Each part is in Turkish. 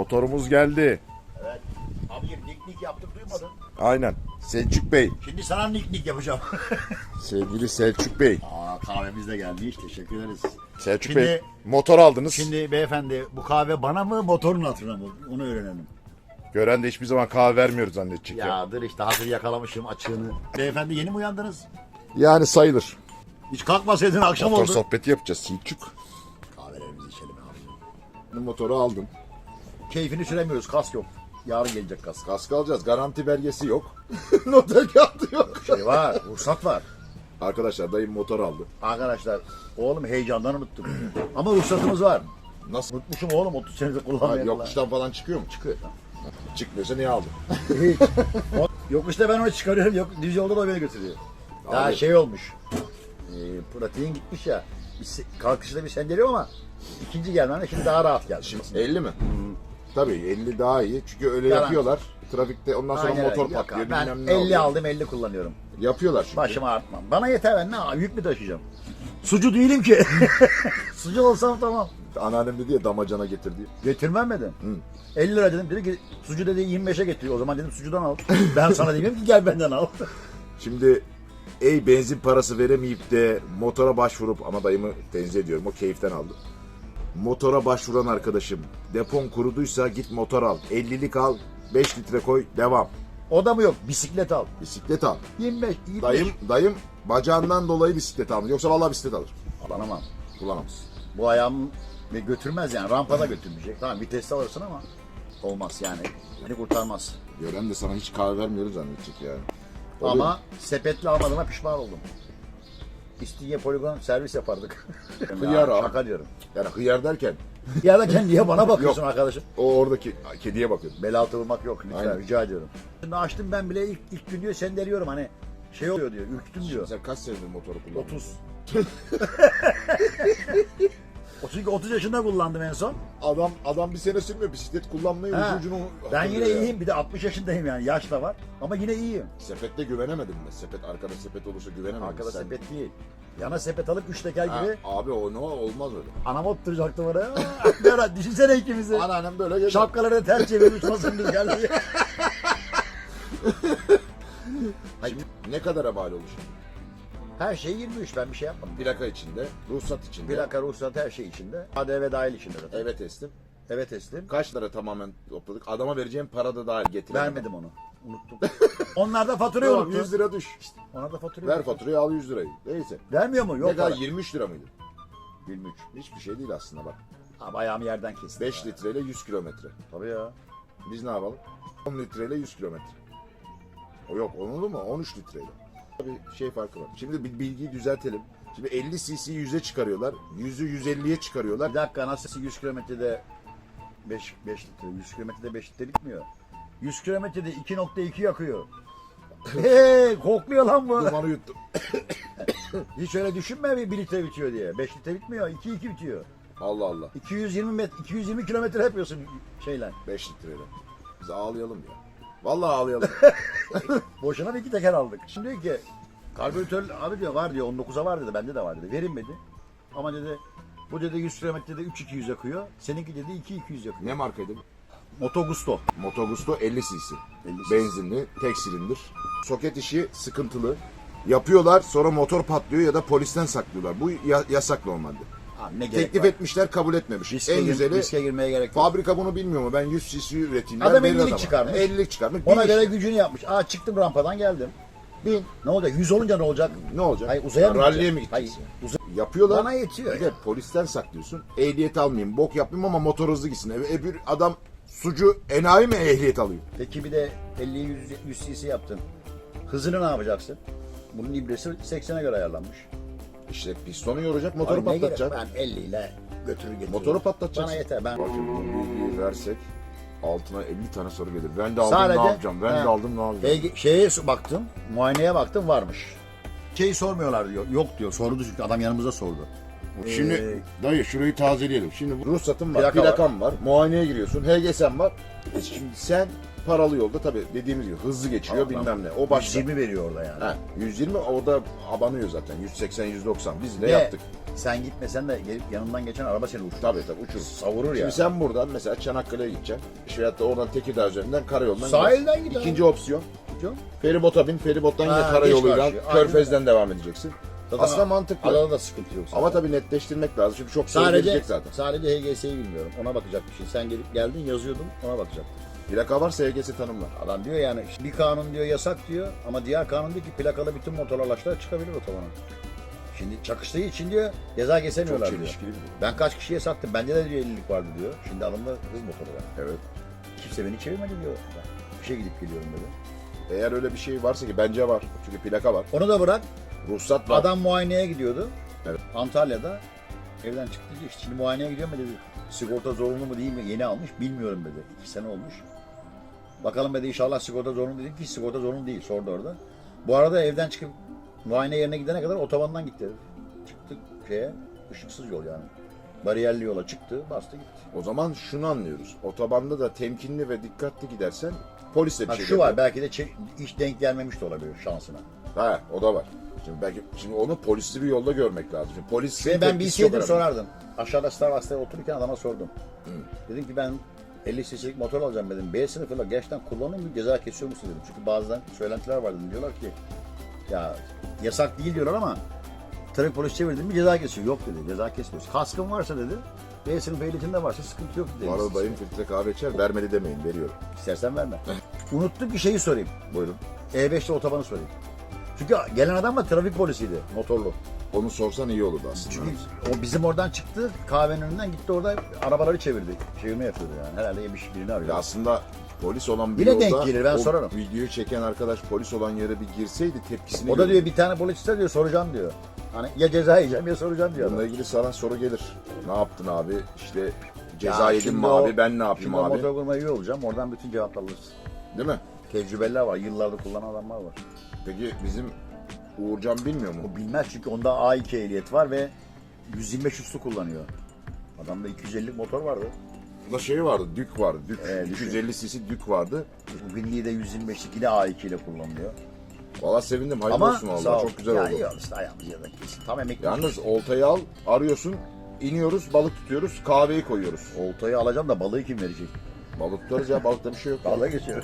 Motorumuz geldi. Evet. Abi nik nik yaptık duymadın. Aynen. Selçuk Bey. Şimdi sana nik nik yapacağım. Sevgili Selçuk Bey. Aa kahvemiz de gelmiş. Teşekkür ederiz. Selçuk Şimdi- Bey motor aldınız. Şimdi beyefendi bu kahve bana mı motorun hatırına mı? Onu öğrenelim. Gören de hiçbir zaman kahve vermiyoruz zannedecek ya. Ya dur işte hazır yakalamışım açığını. Beyefendi yeni mi uyandınız? Yani sayılır. Hiç kalkmasaydın akşam Motor oldu. sohbeti yapacağız Selçuk. Kahvelerimizi içelim abi. Bu motoru aldım. Keyfini süremiyoruz kas yok. Yarın gelecek kas. Kask alacağız. Garanti belgesi yok. Noter kağıdı yok. Şey var, ruhsat var. Arkadaşlar dayım motor aldı. Arkadaşlar oğlum heyecandan unuttum. Ama ruhsatımız var. Nasıl? Unutmuşum oğlum 30 senedir Ha, kullanmayalı. yokuştan falan çıkıyor mu? Çıkıyor. Çıkmıyorsa niye aldın? Hiç. O- Yokuşta ben onu çıkarıyorum. Yok, düz yolda da beni götürüyor. Daha Abi. şey olmuş. E, pratiğin gitmiş ya. Bir se- kalkışta bir sendeliyor ama ikinci gelmemle şimdi daha rahat geldi. Şimdi 50 mi? Tabii 50 daha iyi. Çünkü öyle Garanti. yapıyorlar. Trafikte ondan sonra Aynen motor. Yok patlıyor. abi, Ben bilmem ne 50 oluyor. aldım 50 kullanıyorum. Yapıyorlar çünkü. Başımı artmam. Bana yeter ben ne yük mü taşıyacağım? Sucu değilim ki. Sucu olsam tamam. Anneannem dedi ya damacana getir diye. Getirmem dedim. 50 lira dedim. Dedi ki sucu dedi 25'e getiriyor. O zaman dedim sucudan al. Ben sana demiyorum ki gel benden al. Şimdi ey benzin parası veremeyip de motora başvurup ama dayımı tenzih ediyorum o keyiften aldı. Motora başvuran arkadaşım depon kuruduysa git motor al. 50'lik al 5 litre koy devam. O da mı yok? Bisiklet al. Bisiklet al. 25, 25. Dayım dayım bacağından dolayı bisiklet almış. Yoksa vallahi bisiklet alır. Kullanamam. Kullanamaz. Bu ayağım ve götürmez yani. Rampada götürmeyecek. Tamam viteste alırsın ama olmaz yani. Beni kurtarmaz. Gören de sana hiç kahve vermiyoruz zannedecek yani. Oluyor. Ama sepetle almadığıma pişman oldum. İstinye poligon servis yapardık. Hıyar Ya, abi. Şaka diyorum. Yani hıyar derken Ya da sen niye bana bakıyorsun arkadaşım? o oradaki kediye bakıyor. Bel altı vurmak yok lütfen Aynen. rica ediyorum. Şimdi açtım ben bile ilk, ilk gün diyor sendeliyorum hani şey oluyor diyor ürktüm diyor. Sen kaç senedir motoru kullandın? 30. O çünkü 30 yaşında kullandım en son. Adam adam bir sene sürmüyor bisiklet kullanmayı ucu ucunu Ben yine hatırlıyor ya. iyiyim bir de 60 yaşındayım yani yaş da var. Ama yine iyiyim. Sepette güvenemedim mi? Sepet arkada sepet olursa güvenemedim. Arkada Sen- sepet değil. Yana sepet alıp 3 teker Ha, gibi abi o ne olmaz öyle. anam otturacaktı bana. Berat düşünsene ikimizi. Anneannem böyle gelir. Şapkaları ters çevir uçmasın biz geldi. Şimdi ne kadara mal olur? Her şey 23 ben bir şey yapmadım. Plaka içinde, ruhsat içinde. Plaka, ruhsat her şey içinde. ADV dahil içinde zaten. Eve teslim. Evet teslim. Kaç lira tamamen topladık? Adama vereceğim para da dahil getiremedim. Vermedim onu. Unuttum. Onlar da faturayı Tamam unuttu. 100 lira düş. Ona da faturayı Ver unuttu. faturayı al 100 lirayı. Neyse. Vermiyor mu? Yok ne kadar? para. 23 lira mıydı? 23. Hiçbir şey değil aslında bak. Abi ayağımı yerden kesti. 5 litreyle 100 kilometre. Tabii ya. Biz ne yapalım? 10 litreyle 100 kilometre. O yok onlu mu? 13 litreyle. Bir şey farkı var. Şimdi bir bilgiyi düzeltelim. Şimdi 50 cc 100'e çıkarıyorlar. 100'ü 150'ye çıkarıyorlar. Bir dakika nasıl 100 kilometrede 5, 5 litre, 100 kilometrede 5 litre bitmiyor. 100 kilometrede 2.2 yakıyor. Hey, kokluyor lan bu. Dumanı yuttum. Hiç öyle düşünme bir 1 litre bitiyor diye. 5 litre bitmiyor, 2 2 bitiyor. Allah Allah. 220 met 220 kilometre yapıyorsun şeyle. 5 litreyle. Biz ağlayalım ya. Vallahi ağlayalım. Boşuna bir iki teker aldık. Şimdi diyor ki karbüratör abi diyor var diyor 19'a var dedi bende de var dedi. Verin dedi. Ama dedi bu dedi 100 kilometrede 3200 yakıyor. Seninki dedi 2200 yakıyor. ne markaydı? bu? Moto Gusto. Moto Gusto 50 cc. 50 cc. Benzinli, tek silindir. Soket işi sıkıntılı. Yapıyorlar sonra motor patlıyor ya da polisten saklıyorlar. Bu ya- yasak normalde. Abi ne gerek Teklif var? etmişler kabul etmemiş. Riske, en gir- güzeli riske girmeye gerek yok. fabrika bunu bilmiyor mu? Ben 100 cc üreteyim. Adam verir 50'lik adama. çıkarmış. 50'lik çıkarmış. Ona Bin göre işte. gücünü yapmış. Aa çıktım rampadan geldim. Bin. Ne olacak? 100 olunca ne olacak? Ne olacak? Hayır uzaya mı gidecek? mi gideceksin? Hayır. Uzay... Yapıyorlar. Bana yetiyor Bir ya. polisten saklıyorsun. Ehliyet almayayım, bok yapmayayım ama motor hızlı gitsin. E, öbür adam sucu enayi mi ehliyet alıyor? Peki bir de 50 100, 100 cc yaptın. Hızını ne yapacaksın? Bunun ibresi 80'e göre ayarlanmış. İşte pistonu yoracak, motoru Ay, ne gerek- patlatacak. Ben 50 ile götürür getiririm. Motoru patlatacaksın. Bana yeter. Ben Bakın bu bilgiyi versek altına 50 tane soru gelir. Ben de aldım Sadece- ne yapacağım? Ben de He. aldım ne yapacağım? Şey- şeye baktım, muayeneye baktım varmış. Şeyi sormuyorlar diyor. Yok diyor. Sordu çünkü adam yanımıza sordu. Şimdi Ee, dayı şurayı tazeleyelim. Şimdi ruhsatın var, Plaka plakan var. muayeneye giriyorsun, HGS'n var. E şimdi sen paralı yolda tabii dediğimiz gibi hızlı geçiyor Tamam, bilmem ne. O başta. 120 veriyor orada yani. Ha, 120 orada abanıyor zaten. 180 190. Biz ne Ve yaptık? Sen gitmesen de gelip yanından geçen araba seni uçurur. Tabii tabii uçurur. Savurur ya. Şimdi sen buradan mesela Çanakkale'ye gideceksin. İşte veyahut da oradan Tekirdağ üzerinden karayolundan Sahilden git abi. İkinci opsiyon. Canım. Feribota bin, feribottan yine Ha, karayoluyla karşıya. Körfez'den devam edeceksin. Zaten Aslında mantıklı. Adada da sıkıntı yok. Ama tabii netleştirmek lazım. Çünkü çok soru sadece gelecek zaten. sadece HGS'yi bilmiyorum. Ona bakacak bir şey. Sen gelip geldin yazıyordum ona bakacaktım. Plaka varsa HGS tanımlar. Adam diyor yani işte bir kanun diyor yasak diyor ama diğer kanun diyor ki plakalı bütün motor araçlar çıkabilir otobana. Şimdi çakıştığı için diyor ceza Çok kesemiyorlar diyor. çelişkili bir durum. Ben kaç kişiye sattım. Bende de diyor 50'lik vardı diyor. Şimdi alımda hız motoru var. Evet. Kimse beni çevirmedi diyor. Ben bir şey gidip geliyorum dedi. Eğer öyle bir şey varsa ki bence var. Çünkü plaka var. Onu da bırak. Ruhsat var. Adam muayeneye gidiyordu. Evet. Antalya'da evden çıktı diyor. Şimdi muayeneye gidiyor mu dedi. Sigorta zorunlu mu değil mi? Yeni almış. Bilmiyorum dedi. İki sene olmuş. Bakalım dedi inşallah sigorta zorunlu dedim ki sigorta zorunlu değil. Sordu orada. Bu arada evden çıkıp muayene yerine gidene kadar otobandan gitti. Çıktık şeye. ışıksız yol yani. Bariyerli yola çıktı. Bastı gitti. O zaman şunu anlıyoruz. Otobanda da temkinli ve dikkatli gidersen polis de bir Ha, şey şu var belki de çe- hiç denk gelmemiş de olabilir şansına. Ha o da var. Şimdi belki şimdi onu polisli bir yolda görmek lazım. Şimdi polis Ve ben bilseydim sorardım. Aşağıda Starbucks'ta otururken adama sordum. Dedim ki ben 50 cc'lik motor alacağım dedim. B sınıfıyla gerçekten kullanıyor mu ceza kesiyor musun dedim. Çünkü bazen söylentiler var dedim. Diyorlar ki ya yasak değil diyorlar ama trafik polis çevirdim mi ceza kesiyor. Yok dedi ceza kesmiyoruz. Kaskın varsa dedi B sınıfı ehliyetinde varsa sıkıntı yok dedi. Bu arada dayım filtre kahve içer. Vermedi demeyin. Veriyorum. İstersen verme. Unuttum bir şeyi sorayım. Buyurun. E5'te otobanı sorayım. Çünkü gelen adam da trafik polisiydi motorlu. Onu sorsan iyi olurdu aslında. Çünkü o bizim oradan çıktı kahvenin önünden gitti orada arabaları çevirdi. Çevirme yapıyordu yani. Herhalde yemiş birini arıyor. Ya aslında polis olan bir Yine yolda denk gelir, ben o sorarım. videoyu çeken arkadaş polis olan yere bir girseydi tepkisini o da görürdü. diyor bir tane polisçi diyor soracağım diyor. Hani ya ceza yiyeceğim ya soracağım diyor. Bununla adam. ilgili sana soru gelir. Ne yaptın abi? İşte ceza Ya yedim şimdi mi o- abi? Ben ne yapayım Şimdi abi? motor kurma üye olacağım. Oradan bütün cevaplar alırız. Değil mi? Tecrübeliler var. Yıllardır kullanan adamlar var. Peki bizim Uğurcan bilmiyor mu? O bilmez çünkü onda A2 ehliyet var ve 125 üstü kullanıyor. Adamda 250'lik motor vardı. Burada şey vardı, Dük vardı. Dük, Evet, 250 cc Dük vardı. Bu binliği de 125'lik yine A2 ile kullanılıyor. Valla sevindim, hayırlı Ama olsun sağ valla. ol. Çok güzel ya, oldu. Yok işte ayağımız ya da kesin. Tam emekli. Yalnız oltayı al, arıyorsun, iniyoruz, balık tutuyoruz, kahveyi koyuyoruz. Oltayı alacağım da balığı kim verecek? Balık tutarız ya, balıkta bir şey yok. Balığa geçiyor.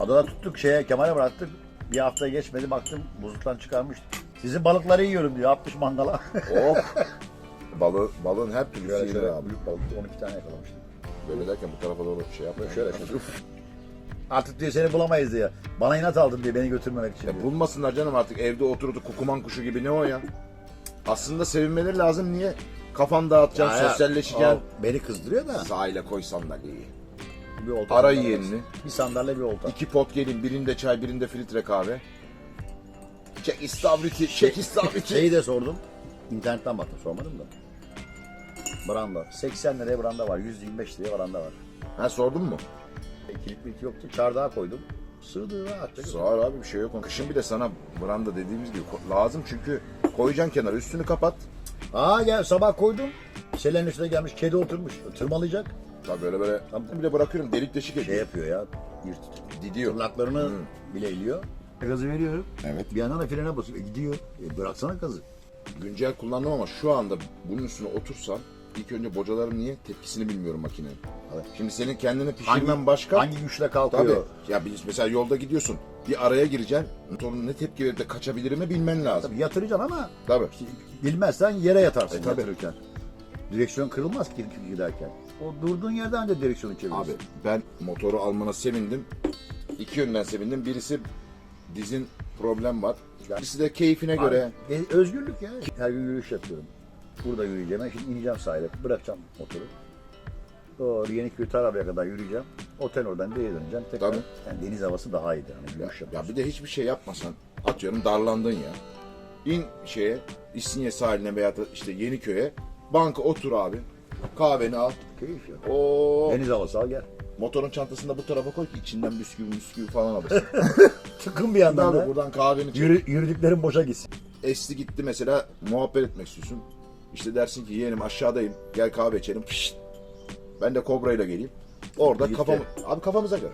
Adada tuttuk şeye Kemal'e bıraktık. Bir hafta geçmedi baktım buzluktan çıkarmış. Sizin balıkları yiyorum diyor. Atmış mangala. Hop. Balı, balığın her türlü şöyle yenir abi. büyük balık 12 tane yakalamıştım. Böyle derken bu tarafa doğru şey yapma. Şöyle şöyle. Artık diyor seni bulamayız diye. Bana inat aldın diye beni götürmemek için. Ya diyor. bulmasınlar canım artık evde oturdu kukuman kuşu gibi ne o ya? Aslında sevinmeleri lazım niye? Kafan dağıtacaksın, Ya, ya, sosyalleşeceksin. o Beni kızdırıyor da. Sahile koy sandalyeyi. Bir olta Ara sandalye yeğenini. Bir sandalye bir olta. İki pot gelin, birinde çay, birinde filtre kahve. Çek istavriti, çek istavriti. Şeyi de sordum. İnternetten baktım sormadım da. Branda. 80 liraya branda var. 125 liraya branda var. Ha sordun mu? Kilit milit yoktu. Çardağa koydum. Sığdı atacak. Sağır abi bir şey yok. Kışın bir de sana branda dediğimiz gibi lazım çünkü koyacaksın kenara üstünü kapat. Aa gel sabah koydum. Selenin üstüne gelmiş kedi oturmuş. Tırmalayacak. Tabii böyle böyle bir de bırakıyorum delik deşik Şey ediyor. yapıyor ya. Yırt. Didiyor. Tırnaklarını bile eliyor. Gazı veriyorum. Evet. Bir yandan da frene basıyor. E, gidiyor. E, bıraksana gazı. Güncel kullandım ama şu anda bunun üstüne otursam ilk önce bocalarım niye tepkisini bilmiyorum makinenin. Evet. Şimdi senin kendini pişirmen başka. Hangi güçle kalkıyor? Tabii. Ya biz mesela yolda gidiyorsun. Bir araya gireceksin. Motorun ne tepki verip de kaçabilirimi bilmen lazım. Tabii yatıracaksın ama Tabii. bilmezsen yere yatarsın E, tabii. yatırırken. Direksiyon kırılmaz ki giderken. O durduğun yerden önce direksiyonu çeviriyorsun. Abi ben motoru almana sevindim. İki yönden sevindim. Birisi dizin problem var. Birisi de keyfine göre. E, özgürlük ya. Her gün yürüyüş yapıyorum. Burada yürüyeceğim. Ben şimdi ineceğim sahile. Bırakacağım motoru. Doğru Yeniköy Tarabya kadar yürüyeceğim. Otel oradan geri döneceğim. Tekrar. Tabii. Yani deniz havası daha iyiydi. Hani yürüyüş Ya yapıyorsun. bir de hiçbir şey yapmasan atıyorum darlandın ya. İn şeye İstinye sahiline veya da işte Yeniköy'e banka otur abi. Kahveni al. Keyif ya. O Deniz havası al gel. motorun çantasını da bu tarafa koy ki içinden bisküvi bisküvi falan alırsın. Tıkın bir yandan Abi da. buradan kahveni çek. Yürü, yürüdüklerin boşa gitsin. Esti gitti mesela muhabbet etmek istiyorsun. İşte dersin ki yeğenim aşağıdayım gel kahve içelim. Pişt. Ben de kobrayla geleyim. Orada Gitti. kafam, abi kafamıza göre.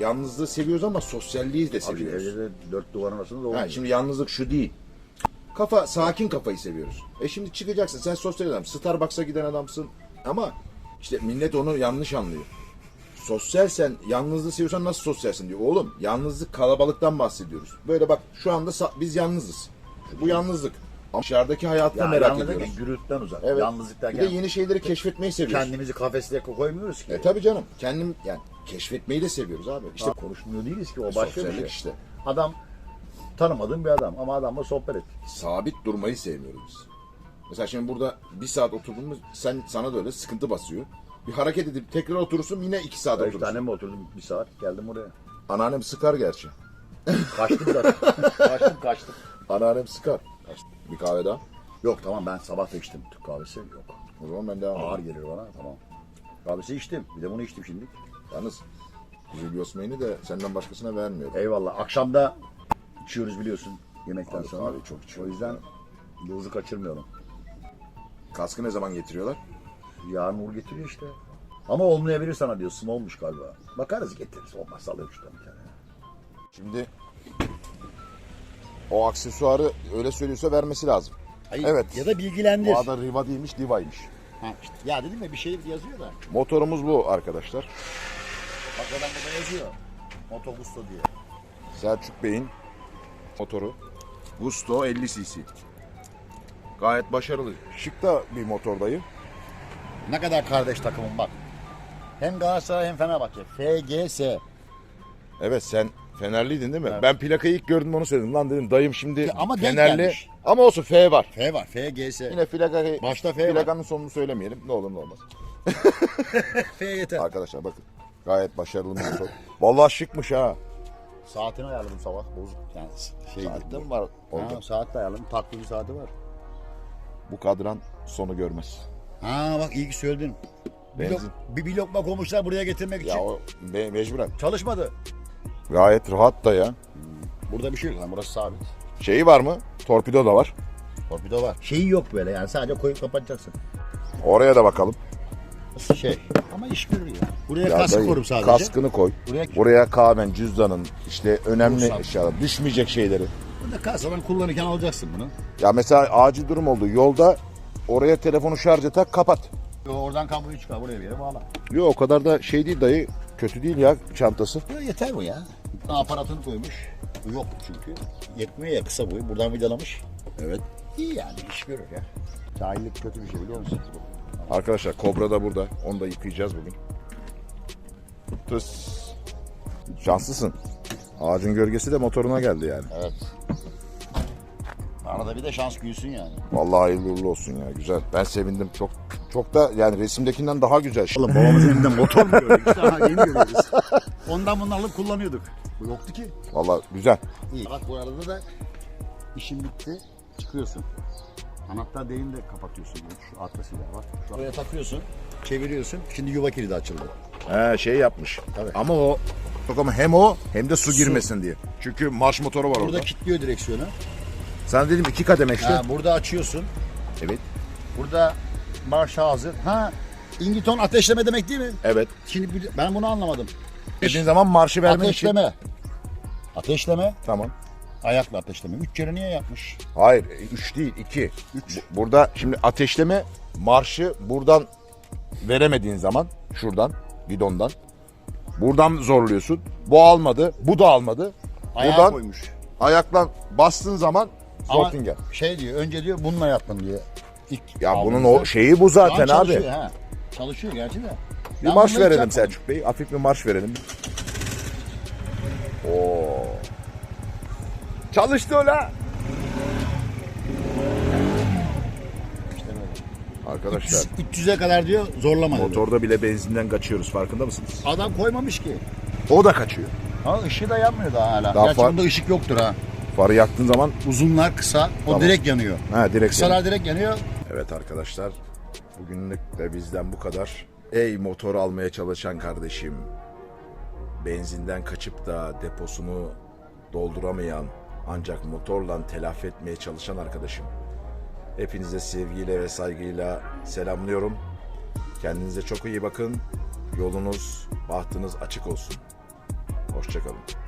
Yalnızlığı seviyoruz ama sosyalliği de Abi seviyoruz. evde de dört duvarın arasında da Ha, olmuyor. şimdi yalnızlık şu değil. Kafa sakin kafayı seviyoruz. E şimdi çıkacaksın sen sosyal adam. Starbucks'a giden adamsın. Ama işte millet onu yanlış anlıyor. Sosyal sen yalnızlığı seviyorsan nasıl sosyalsin diyor. Oğlum yalnızlık kalabalıktan bahsediyoruz. Böyle bak şu anda biz yalnızız. Bu yalnızlık. Ama dışarıdaki hayatta Ya merak yalnız ediyoruz. derken gürültüden uzak. Evet. Yalnızlık Bir derken de yeni şeyleri keşfetmeyi seviyoruz. kendimizi kafesleye koymuyoruz ki. E tabii canım. Kendim yani keşfetmeyi de seviyoruz abi. İşte İşte konuşmuyor değiliz ki o başka bir Sosyallik şey. işte. Adam tanımadığım bir adam ama adamla sohbet ettik. sabit durmayı sevmiyoruz biz. Mesela şimdi burada bir saat oturduğumuz sen sana da öyle sıkıntı basıyor. Bir hareket edip tekrar oturursun yine iki saat Üç oturursun. tane mi oturdum bir saat geldim oraya. Anneannem sıkar gerçi. Kaçtım zaten. kaçtım kaçtım. Anneannem sıkar. Bir kahve daha. Yok tamam ben sabah da içtim Türk kahvesi yok. O zaman ben devam Ağır edeyim. gelir bana tamam. Kahvesi içtim bir de bunu içtim şimdi. Yalnız Zülgü Osman'ı de senden başkasına vermiyorum. Eyvallah akşamda içiyoruz biliyorsun yemekten Abi sonra. kahve çok içiyoruz O yüzden dozu kaçırmıyorum. Kaskı ne zaman getiriyorlar? Yarın Uğur getiriyor işte. Ama olmayabilir sana diyor. Sım olmuş galiba. Bakarız getiririz. Olmazsa alırım şuradan bir tane. Şimdi o aksesuarı öyle söylüyorsa vermesi lazım. Hayır, Evet. Ya da bilgilendir. Bu ada Riva değilmiş, Diva'ymış. Ha, işte. Ya dedim ya bir şey yazıyor da. Motorumuz bu arkadaşlar. Bak adam burada yazıyor. Motogusto diye. Selçuk Bey'in motoru. Gusto 50 cc. Gayet başarılı. Şık da bir motor dayı. Ne kadar kardeş takımım bak. Hem Galatasaray hem Fenerbahçe. FGS. Evet sen Fenerliydin değil mi? Ben plakayı ilk gördüm onu söyledim. Lan dedim dayım şimdi Ya ama denk Fenerli. gelmiş. Ama olsun F var. F var. FGS. Yine plakayı, Başta F var. plakanın sonunu söylemeyelim. Ne olur ne olmaz. F yeter. Arkadaşlar bakın. Gayet başarılı bir motor. Vallahi şıkmış ha. Saatini ayarladım sabah. Bozuk. Yani şey Saatte mi var orada? Ha, saat de ayarladım. Tatlı bir saati var. Bu kadran sonu görmez. Ha bak iyi ki söyledin. Bir, Benzin. lok- bir, bir lokma koymuşlar buraya getirmek için. Ya o me- mecburen. Çalışmadı. Gayet rahat da ya. Burada bir şey yok. lan, Burası sabit. Şeyi var mı? Torpido da var. Torpido var. Şeyi yok böyle yani sadece koyup kapatacaksın. Oraya da bakalım. Şey. Ama iş görür ya. Buraya Ya kask dayı, korum sadece. Kaskını koy. Buraya- Buraya kahven, cüzdanın, işte önemli Ruhsat. eşyalar, düşmeyecek şeyleri. Burada kasadan kullanırken alacaksın bunu. Ya mesela acil durum oldu. Yolda oraya telefonu şarja tak kapat. Yo, Oradan kabloyu çıkar buraya bir yere bağla. Yok o kadar da şey değil dayı. Kötü değil ya çantası. Ya yeter bu ya. Aparatını koymuş. Yok çünkü. Yetmiyor ya kısa boyu. Buradan vidalamış. Evet. İyi yani iş görür ya. Cahillik kötü bir şey biliyor musun? Arkadaşlar Kobra da burada. Onu da yıkayacağız bugün. Tıs. Şanslısın. Ağacın gölgesi de motoruna geldi yani. Evet. Arada bir de şans büyüsün yani. Vallahi hayırlı uğurlu olsun ya. Güzel. Ben sevindim. Çok çok da yani resimdekinden daha güzel. Oğlum babamızın elinde motor mu gördük? İşte yeni görüyoruz. Ondan bunu alıp kullanıyorduk. Bu yoktu ki. Vallahi güzel. İyi. Bak bu arada da işin bitti. Çıkıyorsun. Anahtar değini de kapatıyorsun. Şu arkasıyla bak. Şu Buraya takıyorsun. Çeviriyorsun. Şimdi yuva kilidi açıldı. He şey yapmış. Tabii. Ama o yok ama hem o hem de su girmesin diye. Çünkü marş motoru var Burada orada. kilitliyor direksiyonu. Sana dedim iki kademe işte. Ha, burada açıyorsun. Evet. Burada marşa hazır. Ha İngiton ateşleme demek değil mi? Evet. Şimdi bir- ben bunu anlamadım. Dediğin zaman marşı vermek için. Ateşleme. Ateşleme. Tamam. Ayakla ateşleme. Üç kere niye yapmış? Hayır, 3 değil, 2. Üç. Burada şimdi ateşleme marşı buradan veremediğin zaman şuradan, bidondan. Buradan zorluyorsun. Bu almadı, bu da almadı. Ayağa buradan koymuş. ayakla bastığın zaman Ama Zortingen. şey diyor önce diyor bununla yaptım diye. İlk Ya bunun aldığımızda- o şeyi bu Şu an zaten çalışıyor, abi. Ha. Çalışıyor gerçi de. Bir Ben marş bunu hiç verelim yapmadım. Selçuk Bey. Hafif bir marş verelim. Oo. Çalıştı böyle. Arkadaşlar 300'e kadar diyor zorlama diyor. motorda bile benzinden kaçıyoruz farkında mısınız? Adam koymamış ki. O da kaçıyor. Ha ışığı da yanmıyor daha hala. Daha Gerçi far- bunda ışık yoktur ha. Farı yaktığın zaman Uzunlar kısa. O Tamam. direkt yanıyor. ha direkt Kısalar direkt yanıyor. Evet arkadaşlar, bugünlük de bizden bu kadar. Ey motor almaya çalışan kardeşim, benzinden kaçıp da deposunu dolduramayan ancak motorla telafi etmeye çalışan arkadaşım. Hepinize sevgiyle ve saygıyla selamlıyorum. Kendinize çok iyi bakın. Yolunuz, bahtınız açık olsun. Hoşçakalın.